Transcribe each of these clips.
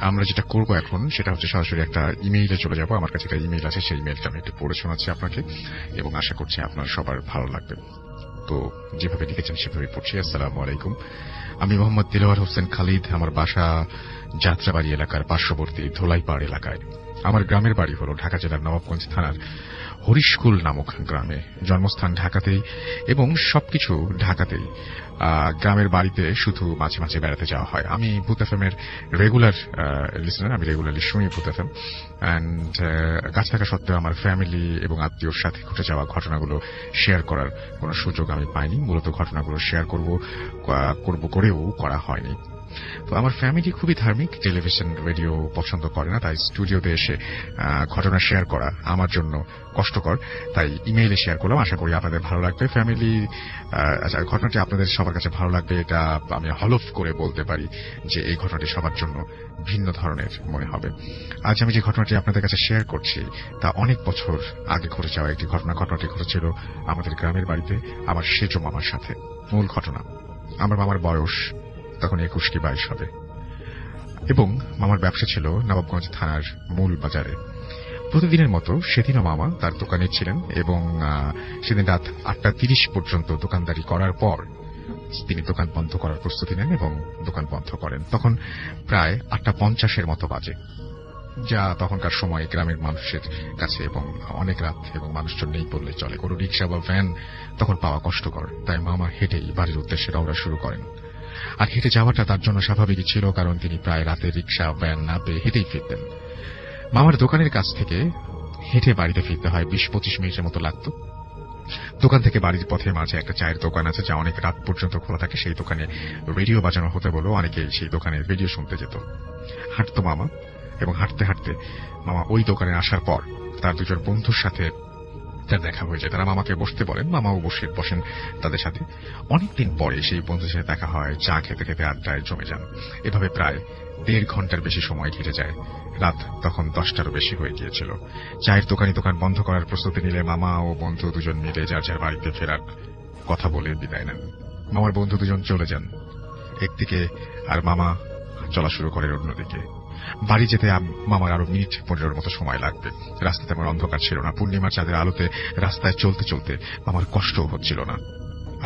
আমরা যেটা করব এখন, সেটা হচ্ছে সরাসরি একটা ইমেইলে চলে যাব। আমার কাছে একটা ইমেইল আছে, সেই ইমেইলটা আমি একটু পড়ে শোনাচ্ছি আপনাকে, এবং আশা করছি আপনার সবার ভালো লাগবে। তো যেভাবে লিখেছেন সেভাবে পড়ছি। আসসালামু আলাইকুম। আমি মোহাম্মদ দিলওয়ার হোসেন খালিদ, আমার বাসা যাত্রাবাড়ি এলাকার পার্শ্ববর্তী ধোলাইপাড় এলাকায়। আমার গ্রামের বাড়ি হল ঢাকা জেলার নবাবগঞ্জ থানার হরিশকুল নামক গ্রামে জন্মস্থান ঢাকাতেই এবং সবকিছু ঢাকাতেই গ্রামের বাড়িতে শুধু মাঝে মাঝে বেড়াতে যাওয়া হয়। আমি ভূত এফ এম এর রেগুলার লিসনার আমি রেগুলারলি শুনি ভূত অ্যান্ড কাজ থাকা সত্ত্বেও আমার ফ্যামিলি এবং আত্মীয়র সাথে ঘটে যাওয়া ঘটনাগুলো শেয়ার করার কোনো সুযোগ আমি পাইনি। মূলত ঘটনাগুলো শেয়ার করব করব করেও করা হয়নি। তো আমার ফ্যামিলি খুবই ধার্মিক টেলিভিশন রেডিও পছন্দ করে না, তাই স্টুডিওতে এসে ঘটনা শেয়ার করা আমার জন্য কষ্টকর। তাই ইমেইলে শেয়ার করলাম, আশা করি আপনাদের ভালো লাগবে। ফ্যামিলি আচ্ছা ঘটনাটি আপনাদের, সবার কাছে ভালো লাগবে, এটা আমি হলফ করে বলতে পারি যে এই ঘটনাটি সবার জন্য ভিন্ন ধরনের মনে হবে। আজ আমি যে ঘটনাটি আপনাদের কাছে শেয়ার করছি, তা অনেক বছর আগে ঘটে যাওয়া একটি ঘটনা, ঘটনাটি ঘটেছিল আমাদের গ্রামের বাড়িতে, আমার সেজ মামার সাথে। মূল ঘটনা, আমার মামার বয়স তখন একুশ কি বাইশ হবে। এবং মামার ব্যবসা ছিল নবাবগঞ্জ থানার মূল বাজারে। প্রতিদিনের মতো সেদিনও মামা তার দোকানে ছিলেন এবং সেদিন রাত আটটা তিরিশ পর্যন্ত দোকানদারি করার পর তিনি দোকান বন্ধ করার প্রস্তুতি নেন এবং দোকান বন্ধ করেন। তখন প্রায় আটটা পঞ্চাশের মতো বাজে। যা তখনকার সময় গ্রামের মানুষের কাছে এবং অনেক রাত এবং মানুষজন নেই বললে চলে। কোনো রিক্সা বা ভ্যান তখন পাওয়া কষ্টকর। তাই মামা হেঁটেই বাড়ির উদ্দেশ্যে রওনা শুরু করেন। আর হেঁটে যাওয়াটা তার জন্য স্বাভাবিকই ছিল, কারণ তিনি প্রায় রাতে রিক্সা, ভ্যান, না পেয়ে হেঁটেই ফিরতেন। মামার দোকানের কাছ থেকে হেঁটে বাড়িতে ফিরতে হয় বিশ পঁচিশ মিনিটের মতো লাগত। দোকান থেকে বাড়ির পথে মাঝে একটা চায়ের দোকান আছে, যা অনেক রাত পর্যন্ত খোলা থাকে। সেই দোকানে রেডিও বাজানো হতে বলেও অনেকে সেই দোকানে রেডিও শুনতে যেত। হাঁটতো মামা, এবং হাঁটতে হাঁটতে মামা ওই দোকানে আসার পর তার দুজন বন্ধুর সাথে তার দেখা হয়ে যায়। তারা মামাকে বসতে বলেন, মামাও বসে বসেন তাদের সাথে। অনেকদিন পরে সেই বন্ধুদের সাথে দেখা হয়, চা খেতে খেতে আড্ডায় জমে যান। এভাবে প্রায় দেড় ঘণ্টার বেশি সময় কেটে যায়। রাত তখন দশটারও বেশি হয়ে গিয়েছিল। চায়ের দোকানি দোকান বন্ধ করার প্রস্তুতি নিলে মামা ও বন্ধু দুজন মিলে যার যার বাড়িতে ফেরার কথা বলে বিদায় নেন। মামার বন্ধু দুজন চলে যান। একদিকে আর মামা চলা শুরু করেন অন্যদিকে। বাড়ি যেতে মামার আরও মিনিট পনেরোর মতো সময় লাগবে। রাস্তা তেমন অন্ধকার ছিল না। পূর্ণিমার চাঁদের আলোতে রাস্তায় চলতে চলতে মামার কষ্টও হচ্ছিল না।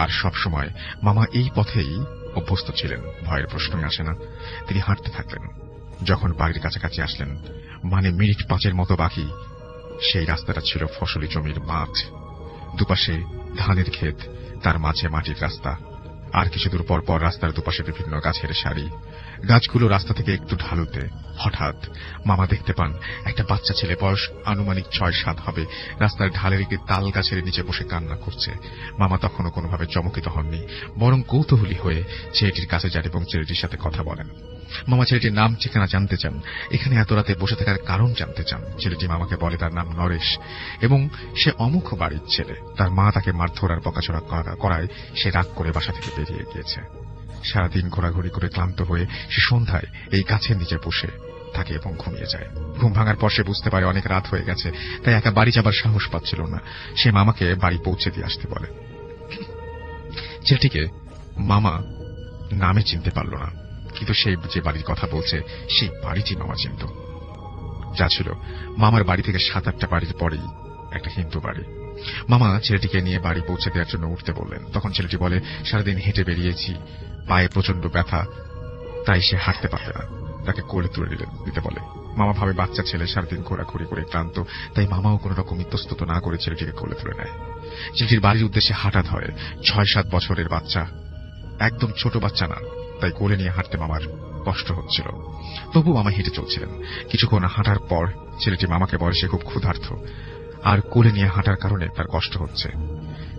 আর সব সময় মামা এই পথেই অভ্যস্ত ছিলেন। ভয়ের প্রশ্নই আসে না। তিনি হাঁটতে থাকলেন। যখন বাড়ির কাছাকাছি আসলেন মানে মিনিট পাঁচের মতো বাকি, সেই রাস্তাটা ছিল ফসলি জমির মাঠ। দুপাশে ধানের ক্ষেত, তার মাঝে মাটির রাস্তা। আর কিছু দূর পর পর রাস্তার দুপাশে বিভিন্ন গাছের সারি। গাছগুলো রাস্তা থেকে একটু ঢালুতে হঠাৎ মামা দেখতে পান, একটা বাচ্চা ছেলে বয়স আনুমানিক ছয় সাত হবে। রাস্তার ঢালের একটি তাল গাছের নিচে বসে কান্না করছে। মামা তখনও কোনোভাবে চমকিত হননি, বরং কৌতূহলী হয়ে ছেলেটির কাছে যান এবং ছেলেটির সাথে কথা বলেন। মামা ছেলেটির নাম ঠিকানা জানতে চান, এখানে এত রাতে বসে থাকার কারণ জানতে চান। ছেলেটি মামাকে বলে তার নাম নরেশ এবং সে অমুখ বাড়ির ছেলে। তার মা তাকে মারধর আর বকাচড়া করা- করায় সে রাগ করে বাসা থেকে বেরিয়ে গিয়েছে। সারাদিন ঘোরাঘুরি করে ক্লান্ত হয়ে সে সন্ধ্যায় এই গাছের নিচে বসে থাকে এবং ঘুমিয়ে যায়। ঘুম ভাঙার পর সে বুঝতে পারে অনেক রাত হয়ে গেছে, তাই একা বাড়ি যাবার সাহস পাচ্ছিল না। সে মামাকে বাড়ি পৌঁছে দিয়ে আসতে বলে। ছেলেটিকে মামা নামে চিনতে পারল না, কিন্তু সেই যে বাড়ির কথা বলছে, সেই বাড়িটি মামা চিনত। যা ছিল মামার বাড়ি থেকে সাত আটটা বাড়ির পরেই একটা হিন্দু বাড়ি। মামা ছেলেটিকে নিয়ে বাড়ি পৌঁছে দেওয়ার জন্য উঠতে বললেন। তখন ছেলেটি বলে, সারাদিন হেঁটে বেরিয়েছি, পায়ে প্রচণ্ড ব্যথা, তাই সে হাঁটতে পারবে না। তাকে কোলে তুলে দিতে বলে, মামা ভাবে বাচ্চা ছেলে সারাদিন ঘোরাঘুরি করে ক্লান্ত, তাই মামাও কোনো রকম ইতস্তত না করে ছেলেটিকে কোলে তুলে নেয়। ছেলেটির বাড়ির উদ্দেশ্যে হাঁটা ধরে ছয় সাত বছরের বাচ্চা, একদম ছোট বাচ্চা না, তাই কোলে নিয়ে হাঁটতে মামার কষ্ট হচ্ছিল। তবু মামা হেঁটে চলছিলেন। কিছুক্ষণ হাঁটার পর ছেলেটি মামাকে বলে, সে খুব ক্ষুধার্ত। আর কোলে নিয়ে হাঁটার কারণে তার কষ্ট হচ্ছে।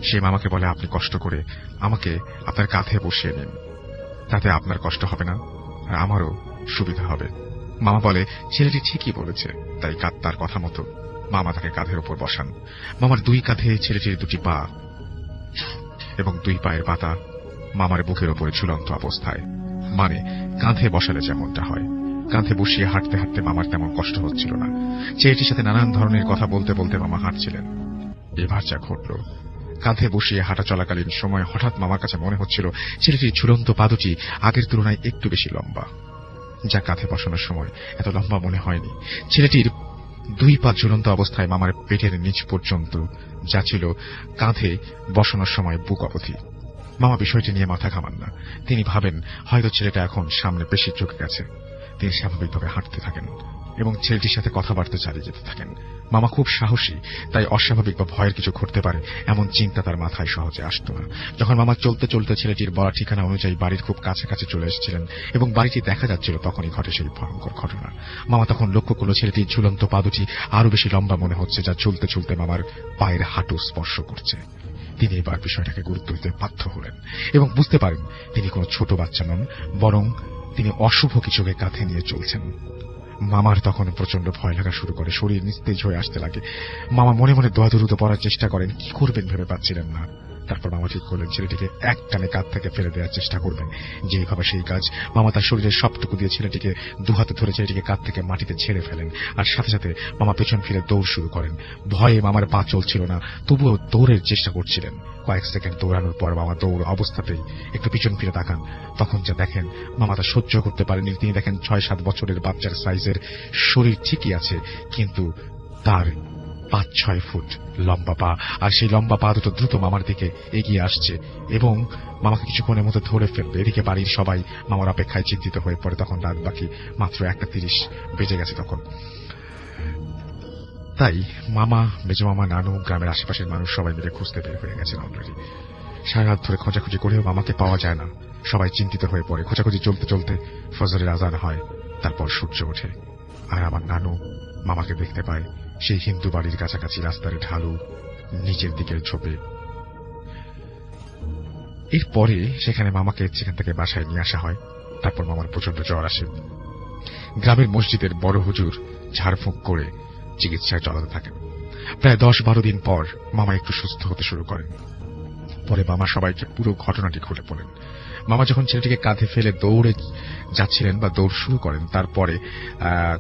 সে মামাকে বলে, আপনি কষ্ট করে আমাকে আপনার কাঁধে বসিয়ে নিন তাতে আপনার কষ্ট হবে না, আর আমারও সুবিধা হবে। মামা বলে, ছেলেটি ঠিকই বলেছে, তাই কাত তার কথা মতো মামা তাকে কাঁধের উপর বসান। মামার দুই কাঁধে ছেলেটির দুটি পা এবং দুই পায়ের পাতা মামার বুকের ওপরে ঝুলন্ত অবস্থায়। মানে কাঁধে বসালে যেমনটা হয়। কাঁধে বসিয়ে হাঁটতে হাঁটতে মামার তেমন কষ্ট হচ্ছিল না। ছেলেটির সাথে নানান ধরনের কথা বলতে বলতে মামা হাঁটছিলেন। এবার যা ঘটল, কাঁধে বসিয়ে হাঁটা চলাকালীন সময় হঠাৎ মামার কাছে মনে হচ্ছিল ছেলেটির ঝুলন্ত পাদুটি আগের তুলনায় একটু বেশি লম্বা। যা কাঁধে বসানোর সময় এত লম্বা মনে হয়নি। ছেলেটির দুই পা ঝুলন্ত অবস্থায় মামার পেটের নিচ পর্যন্ত যা ছিল কাঁধে বসানোর সময় বুক অবধি। মামা বিষয়টি নিয়ে মাথা ঘামান না। তিনি ভাবেন, হয়তো ছেলেটা এখন সামনে বেশি চোখে গেছে। তিনি স্বাভাবিকভাবে হাঁটতে থাকেন এবং ছেলেটির সাথে কথাবার্তা চালিয়ে যেতে থাকেন। মামা খুব সাহসী, তাই অস্বাভাবিক বা ভয়ের কিছু ঘটতে পারে এমন চিন্তা তার মাথায় সহজে আসতো না। যখন মামা চলতে চলতে ছেলেটির বলা ঠিকানা অনুযায়ী বাড়ির খুব কাছাকাছি চলে এসেছিলেন এবং বাড়িটি দেখা যাচ্ছিল, তখনই ঘটে সেই ভয়ঙ্কর ঘটনা। মামা তখন লক্ষ্য করল ছেলেটির ঝুলন্ত পা দুটি আরও বেশি লম্বা মনে হচ্ছে, যা চলতে চলতে মামার পায়ের হাঁটু স্পর্শ করছে। তিনি এবার বিষয়টাকে গুরুত্ব দিতে বাধ্য হলেন এবং বুঝতে পারেন তিনি কোনো ছোট বাচ্চা নন, বরং তিনি অশুভ কিছুকে কাঁধে নিয়ে চলছেন। মামার তখন প্রচণ্ড ভয় লাগা শুরু করে, শরীর নিস্তেজ হয়ে আসতে লাগে। মামা মনে মনে দোয়াদুরুদ পড়ার চেষ্টা করেন, কি করবেন ভেবে পাচ্ছিলেন না। তারপর মামা ঠিক করলেন, ছেলেটিকে এক টানে কাঁধ থেকে ফেলে দেওয়ার চেষ্টা করবেন। যেভাবে সেই কাজ মামা তার শরীরের সবটুকু দিয়ে ছেলেটিকে দুহাতে ধরে ছেলেটিকে কাঁধ থেকে মাটিতে ছেড়ে ফেলেন। আর সাথে সাথে মামা পেছন ফিরে দৌড় শুরু করেন। ভয়ে মামার পা চলছিল না, তবুও দৌড়ের চেষ্টা করছিলেন। কয়েক সেকেন্ড দৌড়ানোর পর মামা দৌড় অবস্থাতেই একটু পিছন ফিরে তাকান। তখন যা দেখেন, মামা তা সহ্য করতে পারেনি তিনি দেখেন ছয় সাত বছরের বাচ্চার সাইজের শরীর ঠিকই আছে, কিন্তু তার পাঁচ ছয় ফুট লম্বা পা। আর সেই লম্বা পা দুটো দ্রুত মামার দিকে এগিয়ে আসছে এবং মামাকে কিছুক্ষণের মধ্যে ধরে ফেলবে। এদিকে বাড়ির সবাই মামার অপেক্ষায় চিন্তিত হয়ে পড়ে তখন রাত বাকি মাত্র একটা তিরিশ বেজে গেছে তখন। তাই মামা মামা, নানু, গ্রামের আশেপাশের মানুষ সবাই মিলে খুঁজতে বের হয়ে গেছেন অলরেডি সারা রাত ধরে খোঁজাখুঁজি করেও মামাকে পাওয়া যায় না। সবাই চিন্তিত হয়ে পড়ে। খোঁজাখুঁজি চলতে চলতে ফজরের আজান হয়, তারপর সূর্য ওঠে। আর আমার নানু মামাকে দেখতে পায়। সেই হিন্দু বাড়ির কাছাকাছি রাস্তার ঢালু নিচের দিকের ঝোপে। এরপরে সেখানে মামাকে সেখান থেকে বাসায় নিয়ে আসা হয়। তারপর মামার প্রচণ্ড জ্বর আসে। গ্রামের মসজিদের বড় হুজুর ঝাড়ফুঁক করে চিকিৎসায় চলাতে থাকেন। প্রায় দশ বারো দিন পর মামা একটু সুস্থ হতে শুরু করেন। পরে মামা সবাইকে পুরো ঘটনাটি খুলে পড়েন মামা যখন ছেলেটিকে কাঁধে ফেলে দৌড়ে যাচ্ছিলেন বা দৌড় শুরু করেন, তারপরে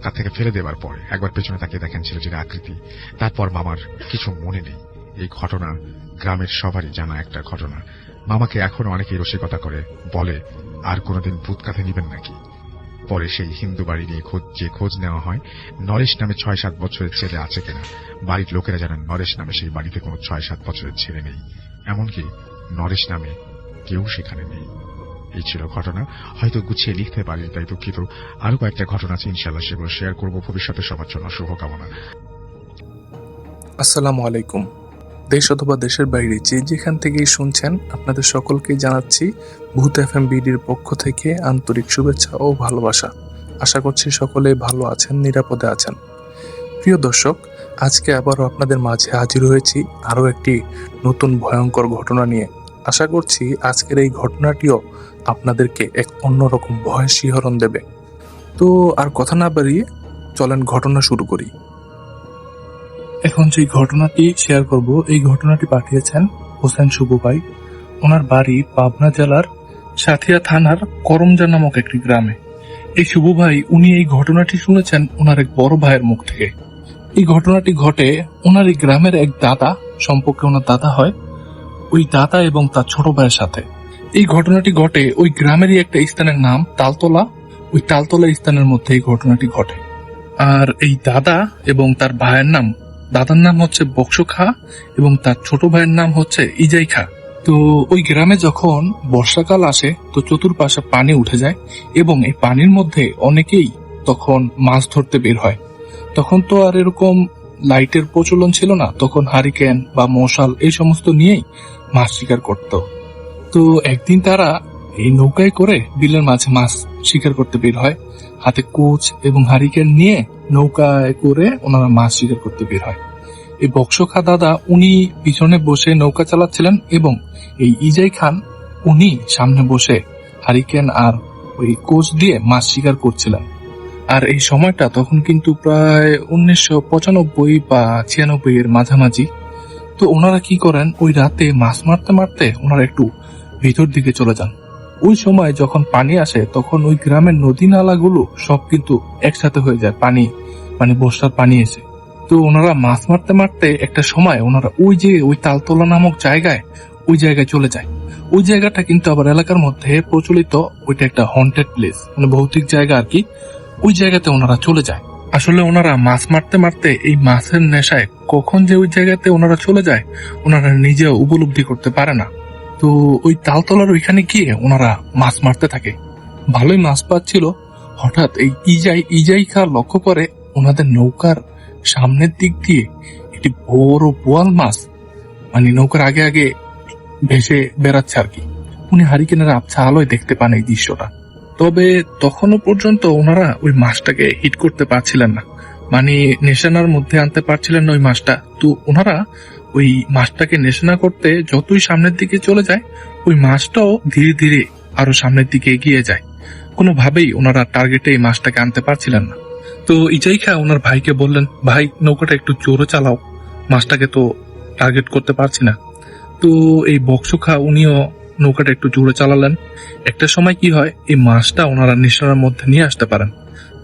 কাঁধ থেকে ফেলে দেওয়ার পরে, একবার পেছনে তাকিয়ে দেখেন ছেলেটির আকৃতি, তারপর মামার কিছু মনে নেই। এই ঘটনা গ্রামের সবারই জানা একটা ঘটনা। মামাকে এখনও অনেকেই রসিকতা করে, বলে, আর কোনোদিন ভূত কাঁধে নিবেন নাকি? পরে সেই হিন্দু বাড়ি নিয়ে খোঁজ, যে খোঁজ নেওয়া হয়, নরেশ নামে ছয় সাত বছরের ছেলে আছে কিনা? বাড়ির লোকেরা জানান নরেশ নামে সেই বাড়িতে কোনো ছয় সাত বছরের ছেলে নেই। এমনকি নরেশ নামে কেউ সেখানে নেই। এই ছিল ঘটনা। হয়তো গুছিয়ে লিখতে পারি তাই দুঃখিত। আরও কয়েকটা ঘটনা আছে ইনশাল্লাহ সেগুলো শেয়ার করব। ভবিষ্যতে সবার জন্য শুভকামনা। আসসালামু আলাইকুম। দেশ অথবা দেশের বাইরে যে যেখান থেকেই শুনছেন, আপনাদের সকলকে জানাচ্ছি ভূত এফ এম বিডির পক্ষ থেকে আন্তরিক শুভেচ্ছা ও ভালোবাসা। আশা করছি সকলে ভালো আছেন, নিরাপদে আছেন। প্রিয় দর্শক, আজকে আবারও আপনাদের মাঝে হাজির হয়েছি আরও একটি নতুন ভয়ঙ্কর ঘটনা নিয়ে। আশা করছি আজকের এই ঘটনাটিও আপনাদেরকে এক অন্যরকম ভয় শিহরণ দেবে। তো আর কথা না বাড়িয়ে চলেন ঘটনা শুরু করি। এখন যে ঘটনাটি শেয়ার করব, এই ঘটনাটি পাঠিয়েছেন হোসেন শুভ ভাই ওনার বাড়ি পাবনা জেলার সাথিয়া থানার করমজা নামক একটি গ্রামে। এই শুভ ভাই উনি এই ঘটনাটি শুনেছেন ওনার এক বড় ভাইয়ের মুখ থেকে। এই ঘটনাটি ঘটে ওনার এই গ্রামের এক দাদা, সম্পর্কে ওনার দাদা হয় ওই দাদা এবং তার ছোট ভাইয়ের সাথে। এই ঘটনাটি ঘটে ওই গ্রামেরই একটা স্থানের নাম, তালতলা। ওই তালতলা স্থানের মধ্যে এই ঘটনাটি ঘটে। আর এই দাদা এবং তার ভাইয়ের নাম, দাদার নাম হচ্ছে বক্স খা এবং তার ছোট ভাইয়ের নাম হচ্ছে ইজাই খা। তো ওই গ্রামে যখন বর্ষাকাল আসে, তো চতুর্পাশে পানি উঠে যায় এবং এই পানির মধ্যে অনেকেই তখন মাছ ধরতে বের হয়। তখন তো আর এরকম লাইটের প্রচলন ছিল না, তখন হারিকেন বা মশাল এই সমস্ত নিয়েই মাছ শিকার করত। তো একদিন তারা এই নৌকায় করে বিলের মাঝে মাছ শিকার করতে বের হয়। হাতে কোচ এবং হারিকেন নিয়ে নৌকায় করে ওনারা মাছ শিকার করতে বের হয়। এই বক্সখা দাদা উনি পিছনে বসে নৌকা চালাচ্ছিলেন এবং এই ইজাই খান উনি সামনে বসে হারিকেন আর ওই কোচ দিয়ে মাছ শিকার করছিলেন। আর এই সময়টা তখন কিন্তু প্রায় উনিশশো পঁচানব্বই বা ছিয়ানব্বই এর মাঝামাঝি। তো ওনারা কি করেন? ওই রাতে মাছ মারতে মারতে ওনারা একটু ভিতর দিকে চলে যান। ওই সময় যখন পানি আসে, তখন ওই গ্রামের নদী নালাগুলো সব কিন্তু একসাথে হয়ে যায়, পানি মানে বর্ষার পানি এসে। তো ওনারা মাছ মারতে মারতে একটা সময় ওনারা ওই যে ওই তালতলা নামক জায়গায় ওই জায়গায় চলে যায়। ওই জায়গাটা কিন্তু আবার এলাকার মধ্যে প্রচলিত ওইটা একটা হন্টেড প্লেস মানে ভৌতিক জায়গা আর কি। ওই জায়গাতে ওনারা চলে যায়। আসলে ওনারা মাছ মারতে মারতে এই মাছের নেশায় কখন যে ওই জায়গাতে ওনারা চলে যায়, ওনারা নিজে উপলব্ধি করতে পারে না। তো ওই তালতলার ওইখানে গিয়ে ওনারা মাছ মারতে থাকে। ভালোই মাছ পাচ্ছিল। হঠাৎ এই ইজাই ইজাই খা লক্ষ্য করে ওনাদের নৌকার সামনের দিক দিয়ে একটি বড় বোয়াল মাছ মানে নৌকার আগে আগে ভেসে বেড়াচ্ছে আর কি। উনি হারিকেনের আবছা আলোয় দেখতে পান এই দৃশ্যটা। তবে তখনও পর্যন্ত ওনারা ওই মাছটাকে হিট করতে পারছিলেন না। মানে নেশানার মধ্যে আনতে পারছিলেন না ওই মাছটা। তো ওনারা ওই মাছটাকে নেশানা করতে যতই সামনের দিকে চলে যায়, ওই মাছটাও ধীরে ধীরে আরও সামনের দিকে এগিয়ে যায়। কোনোভাবেই ওনারা টার্গেটে এই মাছটাকে আনতে পারছিলেন না। তো ইজাই খা ওনার ভাইকে বললেন, ভাই, নৌকাটা একটু জোরে চালাও। মাছটাকে তো টার্গেট করতে পারছি না। তো এই বক্সখা উনিও নৌকাটা একটু জোরে চালালেন। একটা সময় কি হয়, এই মাছটা ওনারা নিশানার মধ্যে নিয়ে আসতে পারেন।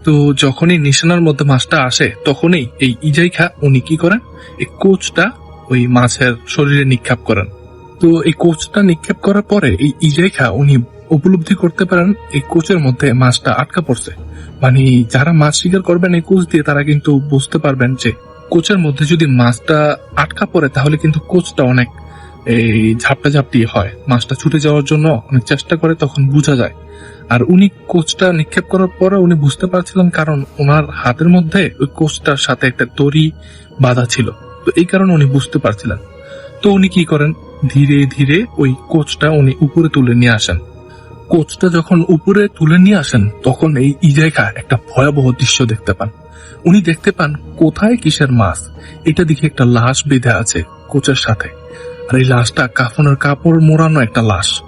তো যখনই নিশানার মধ্যে মাছটা আসে, তখনই এই ইজাই খা উনি কি করেন? এই কোচটা ওই মাছের শরীরে নিক্ষেপ করেন। তো এই কোচটা নিক্ষেপ করার পরে এই ইজাই খা উনি উপলব্ধি করতে পারেন, এই কোচের মধ্যে মাছটা আটকা পড়ছে। মানে যারা মাছ শিকার করবেন এই কোচ দিয়ে, তারা কিন্তু বুঝতে পারবেন যে কোচের মধ্যে যদি মাছটা আটকা পড়ে, তাহলে কিন্তু কোচটা অনেক এই ঝাপটা ঝাপটি হয়। মাছটা ছুটে যাওয়ার জন্য অনেক চেষ্টা করে, তখন বোঝা যায়। আর উনি কোচটা নিক্ষেপ করার পরে উনি বুঝতে পারছিলেন কারণ ওনার হাতের মধ্যে ওই কোচটার সাথে একটা দড়ি বাঁধা ছিল। তো এই কারণে উনি বুঝতে পারছিলেন। তো উনি কি করেন? ধীরে ধীরে ওই কোচটা উনি উপরে তুলে নিয়ে আসেন। কোচটা যখন উপরে তুলে নিয়ে আসেন, তখন এই ইজাইকা একটা ভয়াবহ দৃশ্য দেখতে পান। উনি দেখতে পান, কোথায় কিসের মাছ? এটা দেখে একটা লাশ বেঁধে আছে কোচের সাথে। আর এই লাশটা কাফনের কাপড় মোড়ানো একটা লাশ।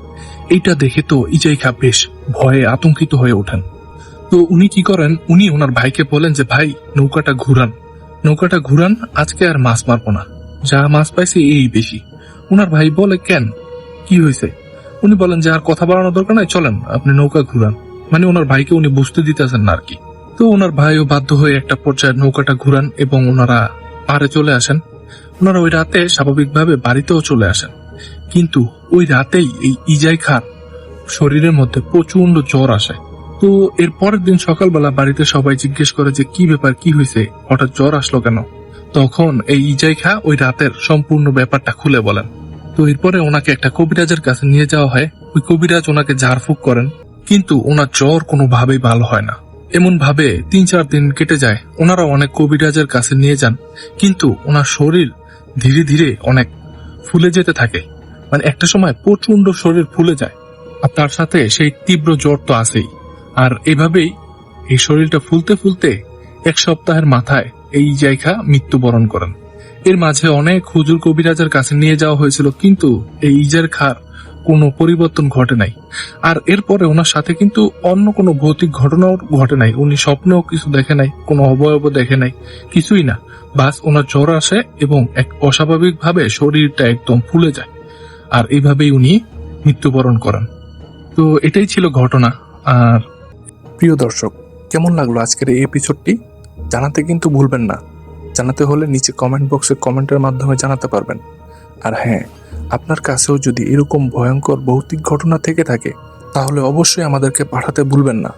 এইটা দেখে তো ইজাই খা বেশ ভয়ে আতঙ্কিত হয়ে ওঠেন। তো উনি কি করেন? উনি ওনার ভাইকে বলেন যে, ভাই, নৌকাটা ঘুরান। নৌকাটা ঘুরান, আজকে আর মাছ মারবো না। যা মাছ পাইছি, এই বেশি। ওনার ভাই বলে, কেন? কি হয়েছে উনি বলেন যে, আর কথা বাড়ানোর দরকার নাই, চলেন, আপনি নৌকা ঘুরান। মানে ওনার ভাইকে উনি বুঝতে দিতেছেন না আর কি। তো ওনার ভাইও বাধ্য হয়ে একটা পর্যায়ে নৌকাটা ঘুরান এবং ওনারা পারে চলে আসেন। ওনারা ওই রাতে স্বাভাবিকভাবে বাড়িতেও চলে আসেন। কিন্তু ওই রাতেই এই ইজাই খান শরীরের মধ্যে প্রচণ্ড জ্বর আসে। তো এর পরের দিন সকালবেলা বাড়িতে সবাই জিজ্ঞেস করে যে কি ব্যাপার, কি হয়েছে, হঠাৎ জ্বর আসলো কেন? তখন এই ইজাই খা ওই রাতের সম্পূর্ণ ব্যাপারটা খুলে বলেন। তো এরপরে ওনাকে একটা কবিরাজের কাছে নিয়ে যাওয়া হয়। ওই কবিরাজ ওনাকে ঝাড়ফুঁক করেন। কিন্তু ওনার জ্বর কোনোভাবেই ভালো হয় না। এমন ভাবে তিন চার দিন কেটে যায়। ওনারা অনেক কবিরাজের কাছে নিয়ে যান। কিন্তু ওনার শরীর ধীরে ধীরে অনেক ফুলে যেতে থাকে। মানে একটা সময় প্রচণ্ড শরীর ফুলে যায়। আর তার সাথে সেই তীব্র জ্বর তো আসেই আর এভাবেই এই শরীরটা ফুলতে ফুলতে এক সপ্তাহের মাথায় এই জায়গা মৃত্যুবরণ করেন। এর মাঝে অনেক হুজুর কবিরাজের কাছে নিয়ে যাওয়া হয়েছিল, কিন্তু এই ইজার খার কোনো পরিবর্তন ঘটে নাই। আর এরপরে ওনার সাথে কিন্তু অন্য কোনো ভৌতিক ঘটনাও ঘটে নাই। উনি স্বপ্নেও কিছু দেখে নাই, কোনো অবয়ব দেখে নাই, কিছুই না। বাস ওনার জ্বর আসে এবং এক অস্বাভাবিক ভাবে শরীরটা একদম ফুলে যায়। আর এইভাবেই উনি মৃত্যুবরণ করেন। তো এটাই ছিল ঘটনা। আর প্রিয় দর্শক, কেমন লাগল আজকের এই এপিসোডটি জানাতে কিন্তু ভুলবেন না। জানাতে হলে নিচে কমেন্ট বক্সে কমেন্টের মাধ্যমে জানাতে পারবেন। আর হ্যাঁ আপনার কাছেও যদি এরকম ভয়ঙ্কর ভৌতিক ঘটনা থেকে থাকে, তাহলে অবশ্যই আমাদেরকে পাঠাতে ভুলবেন না।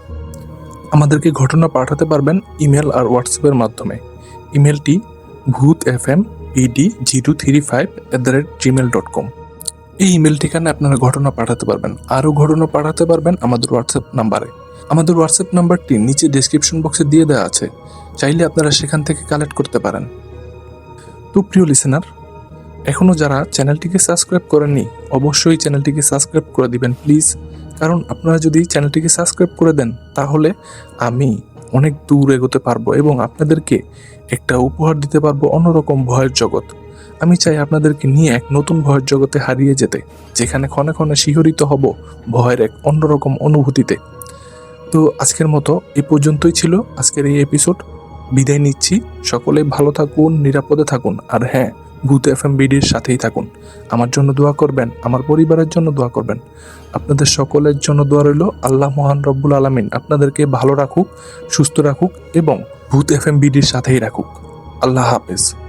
আমাদেরকে ঘটনা পাঠাতে পারবেন ইমেল আর হোয়াটসঅ্যাপের মাধ্যমে। ইমেলটি Bhoot F M PD zero three five at the rate Gmail dot com. এই ইমেল ঠিকানায় আপনারা ঘটনা পাঠাতে পারবেন। আরও ঘটনা পাঠাতে পারবেন আমাদের হোয়াটসঅ্যাপ নাম্বারে। আমাদের হোয়াটসঅ্যাপ নাম্বারটি নিচে ডেসক্রিপশন বক্সে দিয়ে দেওয়া আছে। চাইলে আপনারা সেখান থেকে কালেক্ট করতে পারেন। তো প্রিয় লিসেনার এখনও যারা চ্যানেলটিকে সাবস্ক্রাইব করেননি, অবশ্যই চ্যানেলটিকে সাবস্ক্রাইব করে দিবেন, প্লিজ। কারণ আপনারা যদি চ্যানেলটিকে সাবস্ক্রাইব করে দেন, তাহলে আমি অনেক দূর এগোতে পারব এবং আপনাদেরকে একটা উপহার দিতে পারব অন্যরকম ভয়ের জগৎ। আমি চাই আপনাদেরকে নিয়ে এক নতুন ভয়ের জগতে হারিয়ে যেতে, যেখানে ক্ষণে ক্ষণে শিহরিত হব ভয়ের এক অন্যরকম অনুভূতিতে। তো আজকের মতো এ পর্যন্তই ছিল আজকের এই এপিসোড বিদায় নিচ্ছি। সকলে ভালো থাকুন, নিরাপদে থাকুন। আর হ্যাঁ ভূত এফ এম বিডির সাথেই থাকুন। আমার জন্য দোয়া করবেন, আমার পরিবারের জন্য দোয়া করবেন। আপনাদের সকলের জন্য দোয়া রইল, আল্লাহ মহান রব্বুল আলমিন আপনাদেরকে ভালো রাখুক, সুস্থ রাখুক এবং ভূত এফ এম বিডির সাথেই রাখুক। আল্লাহ হাফেজ।